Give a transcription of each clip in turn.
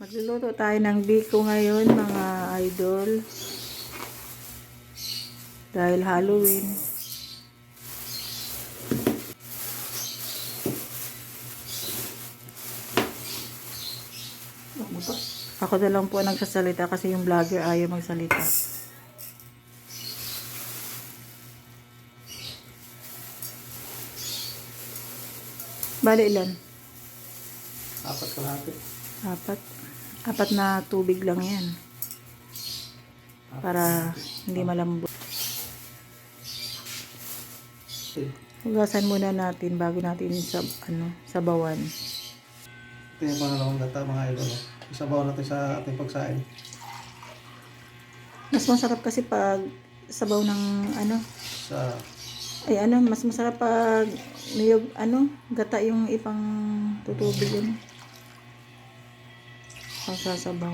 Magluluto tayo ng biko ngayon mga idol. Dahil Halloween. Ako na lang po nagsasalita kasi yung vlogger ayaw magsalita. Bali ilan? Apat kalahati. Apat. Apat na tubig lang yan. Para hindi malambot. Hugasan muna natin bago natin sa ano, sabawan. Ito yung pangalawang gata mga idol. Isabaw natin sa ating pagsain. Mas masarap kasi pag sabaw ng ano, Sa ay ano, mas masarap pag niyog ano, gata yung ipang tutubig yun. Pag sasabaw.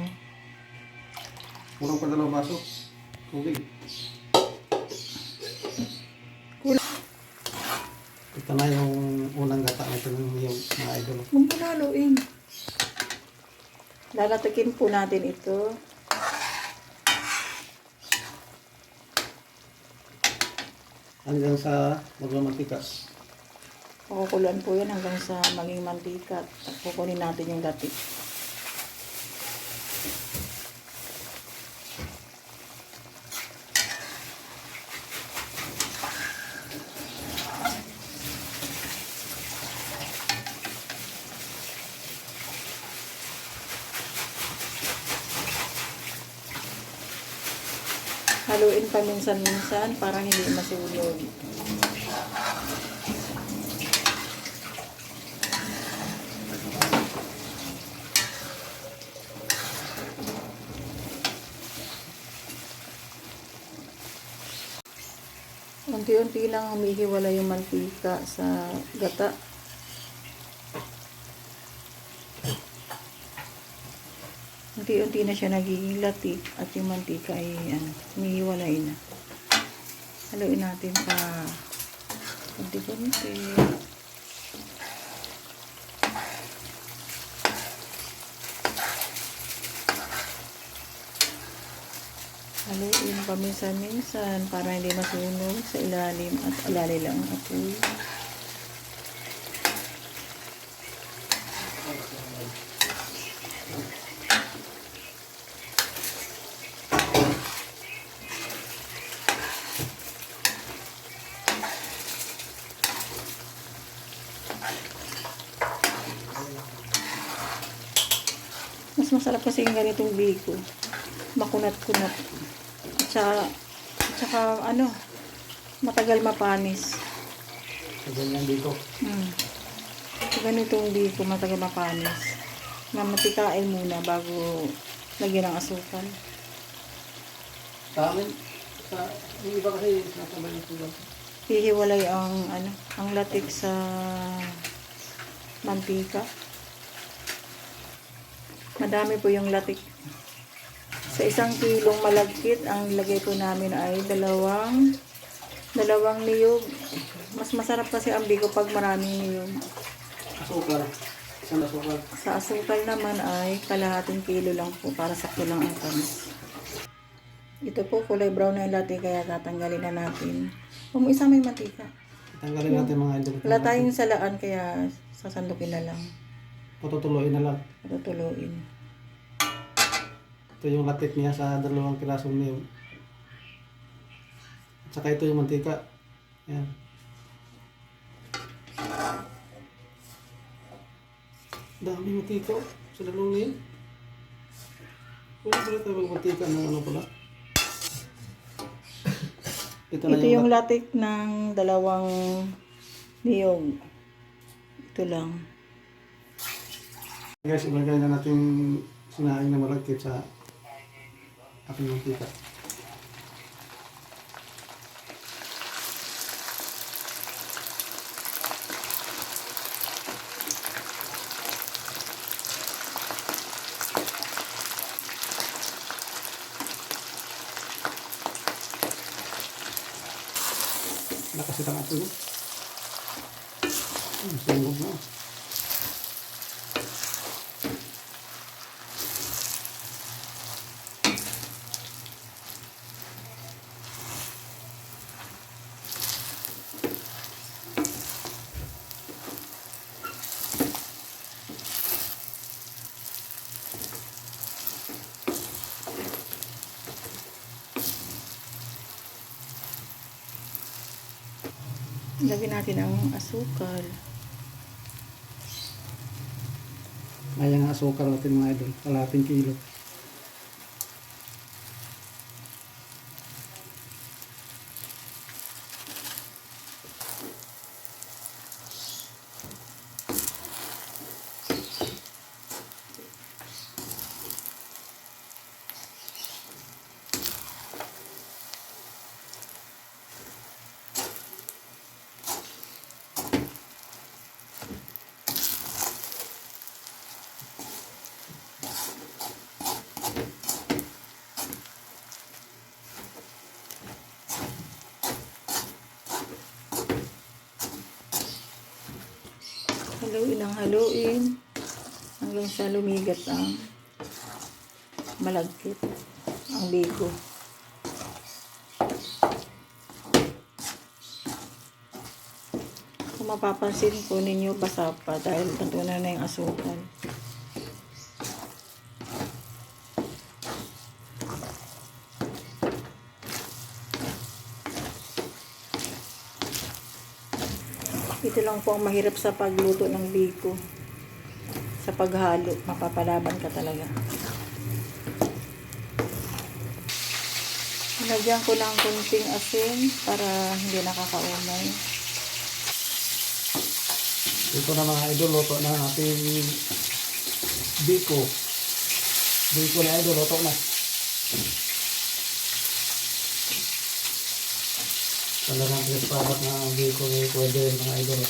unang pa dalawang baso. Tubig. Kulang. Ito na yung unang gata nito ng yung mga idol. Huwag mo. Lalatikin po natin ito. Hanggang sa magmamantika. Kukulan po yan hanggang sa maging mantika. At kukunin natin yung latik. Haluin pa minsan-minsan para hindi masunog. Unti-unti lang humihiwala yung mantika sa gata. Unti-unti na siya nagiging latik at yung mantika ay ano, humihiwalay na. Haluin natin pa kunti-kunti. Haluin paminsan-minsan para hindi masunog sa ilalim at alali lang ang apoy. Masarap kasi yung ganitong biko. Makunat-kunat. At saka, at saka ano, matagal mapanis. Sa ganyan dito. Hmm. So, ganitong biko, matagal mapanis. Mamatikain muna bago lagyan ng asukal. Sa amin, sa yung iba kasi sinasabay yung sugat. Hihiwalay ang ano, ang latik sa mantika. Madami po yung latik. Sa isang kilong malagkit, ang lagay po namin ay dalawang dalawang niyog. Mas masarap kasi ang bigo pag maraming niyog. Asukal. Isang asukal. Sa asukal naman ay kalahating kilo lang po para sakto lang ang tamis. Ito po kulay brown na yung latte kaya tatanggalin na natin. Isama yung mantika. Tanggalin natin mga idol. Wala tayong salaan kaya sasandukin na lang. Patutuloyin na lang. Tutuluin. Ito yung latik niya sa dalawang pirasong niyog. At saka ito yung mantika. Yan. Dami mantika oh, sa dalawang niyog. Pwede pala tayo magmantika ng ano pala. Ito na Ito yung, yung latik ng dalawang niyog. Ito lang. Guys, ilagay na natin sinaing na malagkit sa ating mantika. Nakasit ang aso. Hmm, sungod na. Lagyan natin ang asukal. Ayan ang asukal natin mga idol. Kalating kilo. Haluin ang haluin hanggang sa lumigat ang malagkit ang bigo. Kung mapapansin po ninyo basa pa dahil natunan na yung asukal. Ito lang po ang mahirap sa pagluto ng biko. Sa paghalo, mapapalaban ka talaga. Nilagyan ko ng kunting asin para hindi nakakaumay. Ito na mga idol, luto na natin biko. Biko na idol, luto na. Talagang preparat na biko ni pwede mga idol.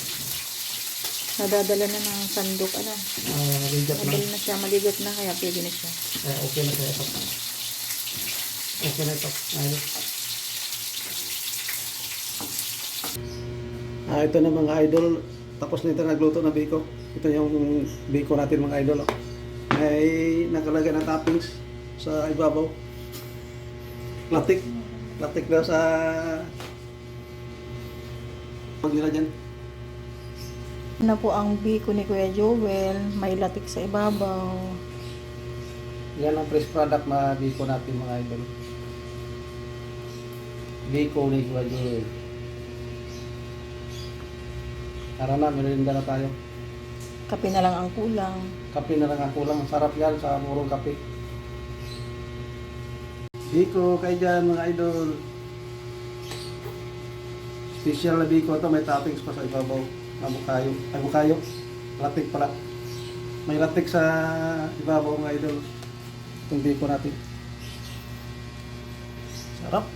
Nadadala na ng sandok, ano. Ah, ligat na. Na siya, maligat na, kaya pwede na siya. Eh, okay na kaya ito. Okay na ito. Ayun. Ah, ito na mga idol. Tapos na ito nagluto na biko. Ito yung biko natin mga idol. May nakalagay na toppings sa ibabaw. Latik. Latik daw sa pag nila dyan. Na po ang biko ni Kuya Joel, may latik sa ibabaw. Yan ang fresh product na biko natin mga idol. Biko ni Kuya Joel. Tara na, merienda na tayo. Kape na lang ang kulang. Kape na lang ang kulang. Ang Sarap yan sa murong kape. Biko kayo dyan mga idol. Special na biko to may toppings pa sa ibabaw. Abukayo. Abukayo. Latik pala. May latik sa ibabaw mga idol. Itong biko natin. Sarap.